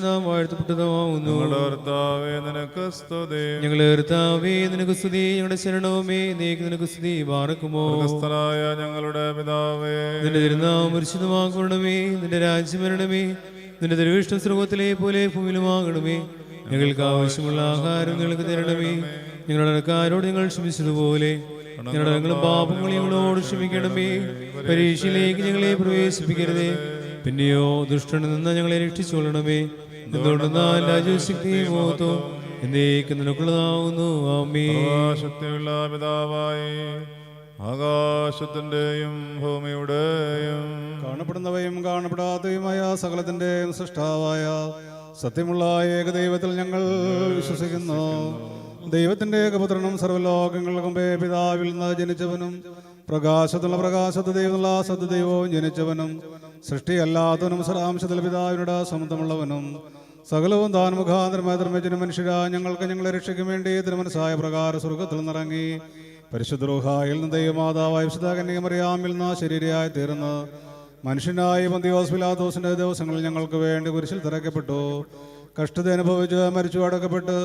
നാം വാഴ്ത്തപ്പെട്ടതാവുന്നു. ഞങ്ങളുടെ കർത്താവേ നിനക്ക് സ്തുതി. കർത്താവേ നിനക്ക് സ്തുതി. ഞങ്ങളുടെ ശരണവുമേ നീക്ക് നിനക്ക് സ്തുതി. ഞങ്ങളുടെ പിതാവേ. നിന്റെ തിരുനാമം നിന്റെ രാജ്യം വരണമേ. നിന്റെ പോലെ ഭൂമിയിലുമാകണമേ. ഞങ്ങൾക്ക് ആവശ്യമുള്ള ആഹാരം ഞങ്ങൾക്ക് തരണമേ. ഞങ്ങളുടെ അടക്കാരോട് ഞങ്ങൾ ക്ഷമിച്ചതുപോലെ. ഞങ്ങളുടെ ഞങ്ങളും പാപങ്ങൾ ഞങ്ങളോട് ക്ഷമിക്കണമേ. പരീക്ഷയിലേക്ക് ഞങ്ങളെ പ്രവേശിപ്പിക്കരുതേ. പിന്നെയോ ദുഷ്ടനിൽ നിന്ന് ഞങ്ങളെ രക്ഷിച്ചുകൊള്ളണമേ. എന്തുകൊണ്ടെന്നാൽ രാജ്യശക്തിയും മോത്തോ എന്നേക്കും നിനക്കുള്ളതാവുന്നു. ആമേ ശക്തിയുള്ള പിതാവായി ആകാശത്തിന്റെയും ഭൂമിയുടെയും കാണപ്പെടുന്നവയും കാണപ്പെടാത്തവയുമായ സകലത്തിന്റെയും സൃഷ്ടാവായ സത്യമുള്ള ഏകദൈവത്തിൽ ഞങ്ങൾ വിശ്വസിക്കുന്നു. ദൈവത്തിന്റെ ഏകപുത്രനും സർവലോകങ്ങൾക്കും പിതാവിൽ നിന്ന് ജനിച്ചവനും പ്രകാശത്തുള്ള പ്രകാശത്ത് ദൈവമുള്ള സത്യദൈവവും ജനിച്ചവനും സൃഷ്ടിയല്ലാത്തവനും സരാംശത്തിൽ പിതാവിനോട് സമുദ്രമുള്ളവനും സകലവും താൻ മുഖാന്തരമായി നിർമ്മിച്ചിന് മനുഷ്യരാ. ഞങ്ങൾക്ക് ഞങ്ങളെ രക്ഷയ്ക്ക് വേണ്ടി തിരുമനസായ പ്രകാര സ്വർഗത്തിൽ നിറങ്ങി പരിശുദ്ധ നിന്ന് ദൈവമാതാവായ വിശുദ്ധ കന്യകമറിയാമിൽ നിന്ന് ശരീരയായി തീർന്ന് മനുഷ്യനായി പന്തിയോസ് പിലാത്തോസിന്റെ ദിവസങ്ങളിൽ ഞങ്ങൾക്ക് വേണ്ടി കുരിശിൽ തിരക്കപ്പെട്ടു. കഷ്ടത അനുഭവിച്ച് മരിച്ചു അടക്കപ്പെട്ട്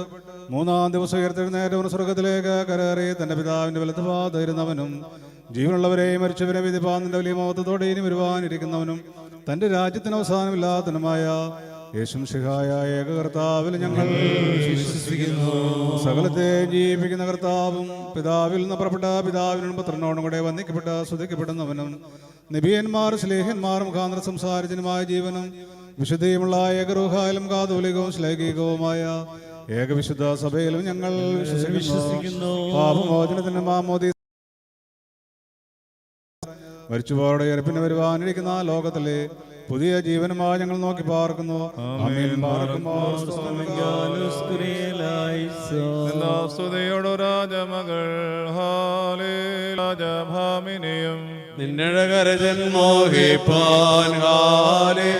മൂന്നാം ദിവസം ഉയർത്തെഴുന്നേറ്റവൻ സ്വർഗത്തിലേക്ക് കരേറി തന്റെ പിതാവിന്റെ വലത്തുപാതിരുന്നവനും ജീവനുള്ളവരെയും മരിച്ചവരെ വിധിപ്പാന്നിന്റെ വലിയ മഹത്വത്തോടെ ഇനി വരുവാനിരിക്കുന്നവനും തന്റെ രാജ്യത്തിന് അവസാനമില്ലാത്തനുമായ യേശും ശിഹായ ഏക കർത്താവിൽ ഞങ്ങൾ വിശ്വസിക്കുന്നു. സകലത്തെ ജീവിക്കുന്ന കർത്താവും പിതാവിൽ നിന്ന് പുറപ്പെട്ട പിതാവിനും പുത്രനോടും കൂടെ വന്ദിക്കപ്പെട്ട സ്തുതിക്കപ്പെടുന്നവനും നിബിയന്മാർ സ്ലേഹന്മാർ മുഖാന്തര സംസാരജനുമായ ജീവനും വിശുദ്ധിയുമുള്ള ഏകരൂഹായാലും കാതോലികവും ശ്ലൈകികവുമായ ഏകവിശുദ്ധ സഭയിലും ഞങ്ങൾ വിശ്വസിക്കുന്നു. പാപമോചനത്തിന് മാമോദി മരിച്ചുപോടെ ഇറപ്പിന് വരുവാനിരിക്കുന്ന ലോകത്തിലെ പുതിയ ജീവനുമായി ഞങ്ങൾ നോക്കി പാർക്കുന്നു. ആമേൻ. പാർക്കുമോ സ്തുതിയോടു രാജമകൾ ഹാലേ രാജഭാമിനിയും. നിന്നഴകരജൻ മോഹിപ്പാൻ. ഹാലേ.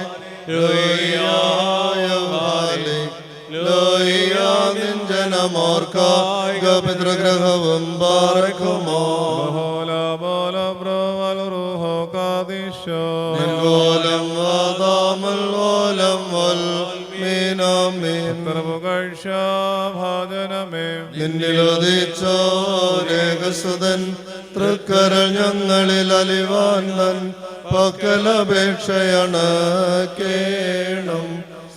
നിൻ ജനമോർക്കായിക പിതൃഗ്രഹവും പാർക്കുമോ വാദാമൽ ഓലം വൽ മീനാമീൻ കർവുകഴ്ച ഭാജനമേ നിന്നിലുദിച്ചോരേകസുതൻ തൃക്കരൾ ഞങ്ങളിൽ അലിവാൻ പക്കലപേക്ഷയണ കേണം.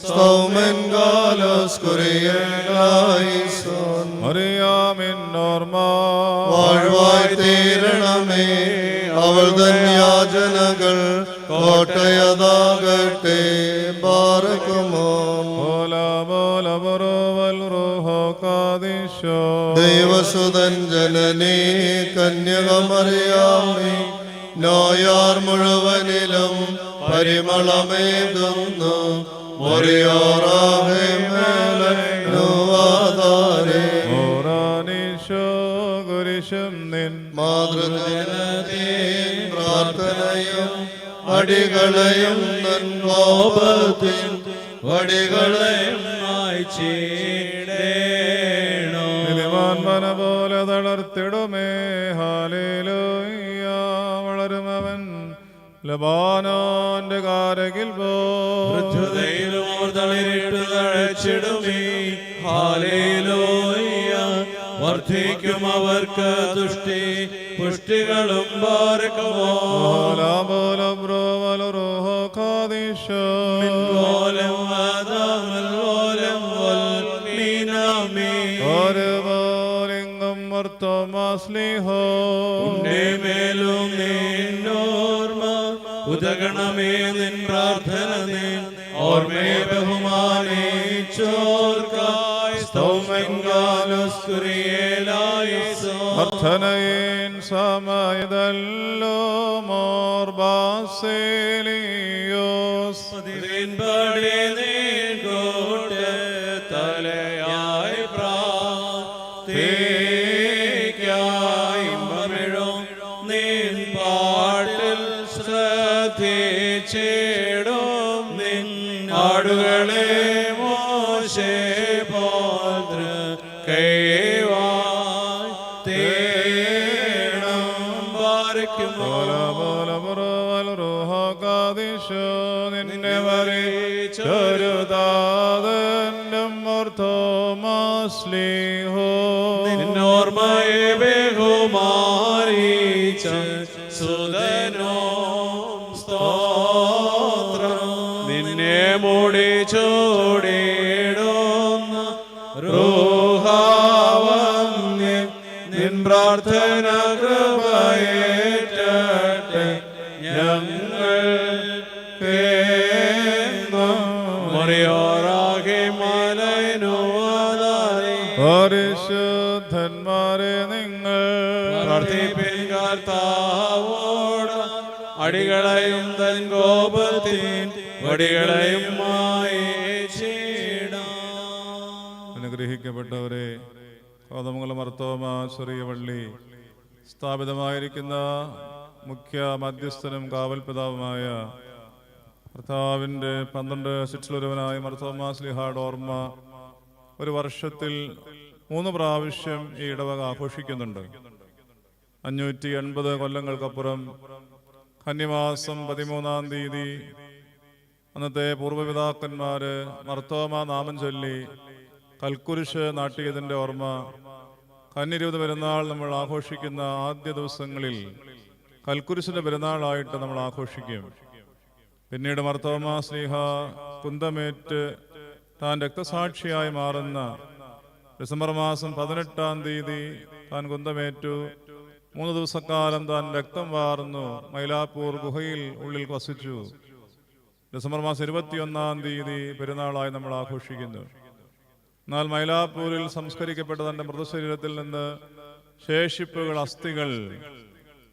സൗമൻ കാലോസ്കുറിയായിസോൻ മറിയാമിൻ നോർമ വാഴ്വായി തീരണമേ അവൾ തൻ യാചനകൾ കോട്ടയതാകട്ടെ കാദിശോ ദൈവസുതൻ ജനനീ കന്യകമറിയാമേ നോയാർ മുഴുവനിലും പരിമളമേകുന്നു മാതൃജനതീൻ പ്രാർത്ഥനയും അടികളെയും വടികളെയും മായ്ച്ചിടേണോ പോലെ തളർത്തിടുമേ ലബാനോന്റെ കാരകിൽ വർദ്ധിക്കും അവർക്ക് തുഷ്ടി. പുഷ്ടികളും പാർക്കുമോ ബോല ബ്രോവൽ മേലും കാദിശോ ഉദകണമേ നിൻ പ്രാർത്ഥന ഓർമ്മേ ബഹുമാനേ സ്തോമങ്കാലുസ്കുറിയേലായിസോ അർത്ഥനയേൻ സമയതല്ലോ മോർ ബാസേലിയോസ്. പതിവിൻപടി നീൻകൂട്ട് തലയായി പ്രാർത്ഥിക്കായി മമിഴും നിൻ പാട്ടിൽ ശ്രദ്ധിച്ചിടും നിൻ ആടുകളെ മോശെ പോത്ര തേണം നിന്നെ നിന്നോർമ്മയെ ബഹുമാനിച്ച പ്രാർത്ഥന കൃപയേറ്റട്ടെ ഞങ്ങൾ മറിയോറാകെ മലനുവാദായി പരിശുദ്ധന്മാരെ നിങ്ങൾ പ്രാർത്ഥിപ്പിൻ കർത്താവോട് അടികളെയും തൻ കോപത്തിൻ വടികളെയും അനുഗ്രഹിക്കപ്പെട്ടവരെ കോതമംഗലം മർത്തോമ ചെറിയ പള്ളി സ്ഥാപിതമായിരിക്കുന്ന മുഖ്യ മധ്യസ്ഥനും കാവൽപിതാവുമായ കർത്താവിന്റെ പന്ത്രണ്ട് ശിക്ഷലൊരുവനായ മർത്തോമ സ്ലിഹാഡ് ഓർമ്മ ഒരു വർഷത്തിൽ മൂന്ന് പ്രാവശ്യം ഈ ഇടവക ആഘോഷിക്കുന്നുണ്ട്. അഞ്ഞൂറ്റി എൺപത് കൊല്ലങ്ങൾക്കപ്പുറം കന്നിമാസം പതിമൂന്നാം തീയതി അന്നത്തെ പൂർവപിതാക്കന്മാര് മർത്തോമ നാമം ചൊല്ലി കൽക്കുരിശ് നാട്ടിയതിന്റെ ഓർമ്മ കന്നിരുപത് പെരുന്നാൾ നമ്മൾ ആഘോഷിക്കുന്ന ആദ്യ ദിവസങ്ങളിൽ കൽക്കുരിശിന്റെ പെരുന്നാളായിട്ട് നമ്മൾ ആഘോഷിക്കും. പിന്നീട് മർത്തോമ സ്നേഹ കുന്തമേറ്റ് താൻ രക്തസാക്ഷിയായി മാറുന്ന ഡിസംബർ മാസം പതിനെട്ടാം തീയതി താൻ കുന്തമേറ്റു. മൂന്ന് ദിവസക്കാലം താൻ രക്തം വാർന്നു മൈലാപ്പൂർ ഗുഹയിൽ ഉള്ളിൽ വസിച്ചു. ഡിസംബർ മാസം ഇരുപത്തിയൊന്നാം തീയതി പെരുന്നാളായി നമ്മൾ ആഘോഷിക്കുന്നു. എന്നാൽ മൈലാപ്പൂരിൽ സംസ്കരിക്കപ്പെട്ട തന്റെ മൃതശരീരത്തിൽ നിന്ന് ശേഷിപ്പുകൾ അസ്ഥികൾ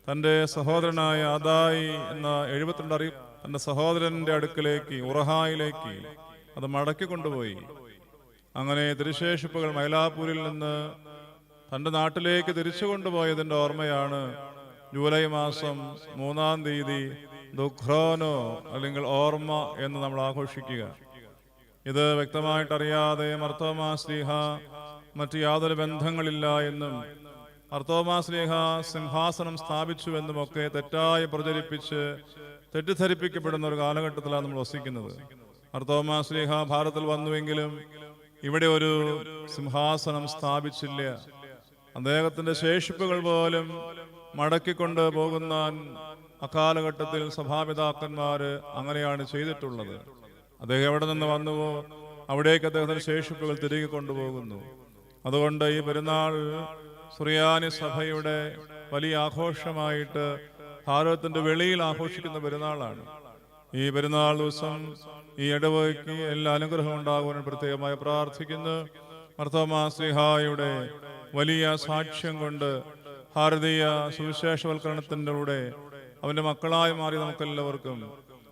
തന്റെ സഹോദരനായ അദായി എന്ന എഴുപത്തിരണ്ട് അറിയ തന്റെ സഹോദരന്റെ അടുക്കിലേക്ക് ഉറഹായിലേക്ക് അത് മടക്കി കൊണ്ടുപോയി. അങ്ങനെ തിരുശേഷിപ്പുകൾ മൈലാപ്പൂരിൽ നിന്ന് തന്റെ നാട്ടിലേക്ക് തിരിച്ചു കൊണ്ടുപോയതിന്റെ ഓർമ്മയാണ് ജൂലൈ മാസം മൂന്നാം തീയതി ദുഖ്രോനോ അല്ലെങ്കിൽ ഓർമ്മ എന്ന് നമ്മൾ ആഘോഷിക്കുക. ഇത് വ്യക്തമായിട്ടറിയാതെ മർത്തോമാ സ്ലീഹ മറ്റു യാതൊരു ബന്ധങ്ങളില്ല എന്നും മർത്തോമാ സ്ലീഹ സിംഹാസനം സ്ഥാപിച്ചുവെന്നും ഒക്കെ തെറ്റായി പ്രചരിപ്പിച്ച് തെറ്റിദ്ധരിപ്പിക്കപ്പെടുന്ന ഒരു കാലഘട്ടത്തിലാണ് നമ്മൾ വസിക്കുന്നത്. മർത്തോമാ സ്ലീഹ ഭാരതത്തിൽ വന്നുവെങ്കിലും ഇവിടെ ഒരു സിംഹാസനം സ്ഥാപിച്ചില്ല. അദ്ദേഹത്തിന്റെ ശേഷിപ്പുകൾ പോലും മടക്കിക്കൊണ്ട് പോകുന്ന അക്കാലഘട്ടത്തിൽ സഭാപിതാക്കന്മാര് അങ്ങനെയാണ് ചെയ്തിട്ടുള്ളത്. അദ്ദേഹം എവിടെ നിന്ന് വന്നുവോ അവിടേക്ക് അദ്ദേഹത്തിന്റെ ശേഷിപ്പുകൾ തിരികെ കൊണ്ടുപോകുന്നു. അതുകൊണ്ട് ഈ പെരുന്നാൾ സുറിയാനി സഭയുടെ വലിയ ആഘോഷമായിട്ട് ഭാരതത്തിന്റെ വെളിയിൽ ആഘോഷിക്കുന്ന പെരുന്നാളാണ്. ഈ പെരുന്നാൾ ദിവസം ഈ ഇടവയ്ക്ക് എല്ലാ അനുഗ്രഹം ഉണ്ടാകുവാൻ പ്രത്യേകമായി പ്രാർത്ഥിക്കുന്നു. മർത്തോമാ ശ്രീഹായുടെ വലിയ സാക്ഷ്യം കൊണ്ട് ഭാരതീയ സുവിശേഷവൽക്കരണത്തിന്റെ കൂടെ അവന്റെ മക്കളായി മാറി നമുക്കെല്ലാവർക്കും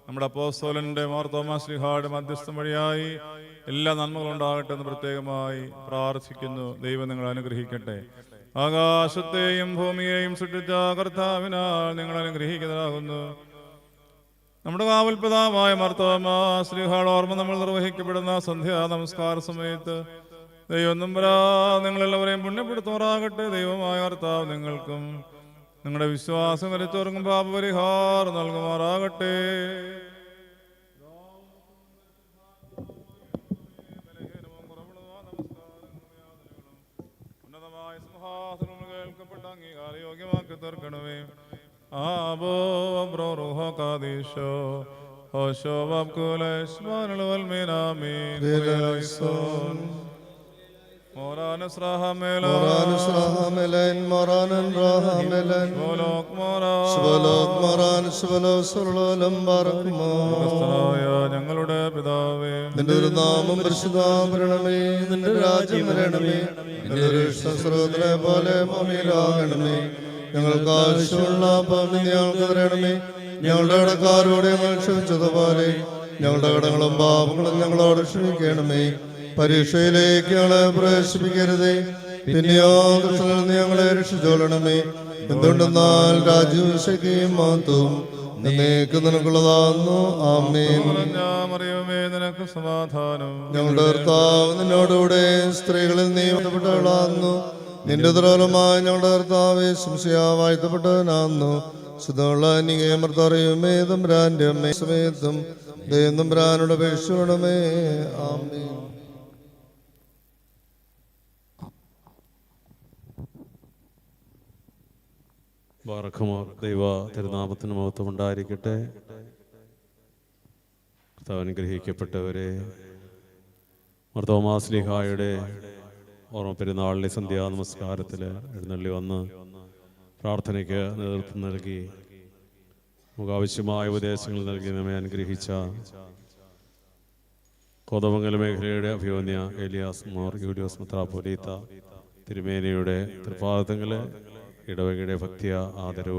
നമ്മുടെ അപ്പോസ്തോലന്റെ മാർ ശ്രീഹാട് മധ്യസ്ഥം വഴിയായി എല്ലാ നന്മകളും ഉണ്ടാകട്ടെ എന്ന് പ്രത്യേകമായി പ്രാർത്ഥിക്കുന്നു. ദൈവം നിങ്ങൾ അനുഗ്രഹിക്കട്ടെ. ആകാശത്തെയും ഭൂമിയെയും സൃഷ്ടിച്ച കർത്താവിനാൽ നിങ്ങൾ അനുഗ്രഹിക്കുന്നതാകുന്നു നമ്മുടെ കാവൽപിതാവായ മർത്തോമ ശ്രീഹാൾ ഓർമ്മ നമ്മൾ നിർവഹിക്കപ്പെടുന്ന സന്ധ്യാ നമസ്കാര സമയത്ത് ദൈവം നമ്പരാ നിങ്ങളെല്ലാവരെയും പുണ്യപ്പെടുത്തുമാറാകട്ടെ. ദൈവമായ കർത്താവ് നിങ്ങൾക്കും നിങ്ങളുടെ വിശ്വാസം കരുത്തോർക്കും പാപപരിഹാരം നൽകുമാറാകട്ടെ. ഉന്നതമായ സിംഹാസനം കേൾക്കപ്പെട്ട അംഗീകാര യോഗ്യമാക്കി തീർക്കണമേ ആബോ കാദീശോ ഹോശോ മോറാനസ് റാഹമേല Moranus rahamelen, moranen rahamelen. മോലോക് മോറാ. Svalok moran, svalos urlolam barakmo. സ്വർഗസ്ഥനായ ഞങ്ങളുടെ പിതാവേ. നിന്റെ ഒരു നാമം പരിശുദ്ധാഭരണമേ നിന്റെ രാജ്യം വരണമേ. നിന്റെ ഒരു പോലെ ഭൂമിയിലാകണമേ. ഞങ്ങൾക്ക് ആവശ്യമുള്ള പണി ഞങ്ങൾക്ക് തരണമേ. ഞങ്ങളുടെ കടക്കാരോട് ഞങ്ങൾ ക്ഷമിച്ചതുപോലെ ഞങ്ങളുടെ കടങ്ങളും പാപങ്ങളും ഞങ്ങളോട് ക്ഷമിക്കണമേ. പരീക്ഷയിലേക്ക് ഞങ്ങളെ പ്രവേശിപ്പിക്കരുതേ. പിന്നെയോ കൃഷ്ണൻ ഞങ്ങളെ രക്ഷിച്ചോളണമേ. എന്തുകൊണ്ടെന്നാൽ രാജ്യവും ശക്തിയും അറിയുമേ നിനക്ക് സമാധാനം. ഞങ്ങളുടെ ഭർത്താവ് നിന്നോടുകൂടെ സ്ത്രീകളിൽ നിയമപ്പെട്ടവളാകുന്നു നിന്റെ ദുരോലമായി ഞങ്ങളുടെ ഭർത്താവ് സംശയ വാഴ്ത്തപ്പെട്ടവനാകുന്നു സുതോളാനികേമർത്തറിയുമേ തമ്പ്രാന്റെ അമ്മേ. സമേതം ദൈവം ബ്രാനുടെ അപേക്ഷിക്കണമേ ആമേ ബാറഖമോ ദൈവ തിരുനാമത്തിന് മഹത്വം ഉണ്ടായിരിക്കട്ടെ കർത്താവ് അനുഗ്രഹിക്കപ്പെട്ടവരെ മർത്തോമാസ്ലിഹായുടെ ഓർമ്മ പെരുന്നാളിലെ സന്ധ്യാ നമസ്കാരത്തിൽ എഴുന്നള്ളി വന്ന് പ്രാർത്ഥനയ്ക്ക് നേതൃത്വം നൽകി നമുക്ക് ആവശ്യമായ ഉപദേശങ്ങൾ നൽകി നമ്മെ അനുഗ്രഹിച്ച കോതമംഗല മേഖലയുടെ അഭിയോന്യ ഏലിയാസ് മോർ യൂലിയോസ് മുത്രാപൊലീത്ത തിരുമേനിയുടെ തൃപ്പാദങ്ങളെ ഇടവകയുടെ ഭക്തിയ ആദരവ്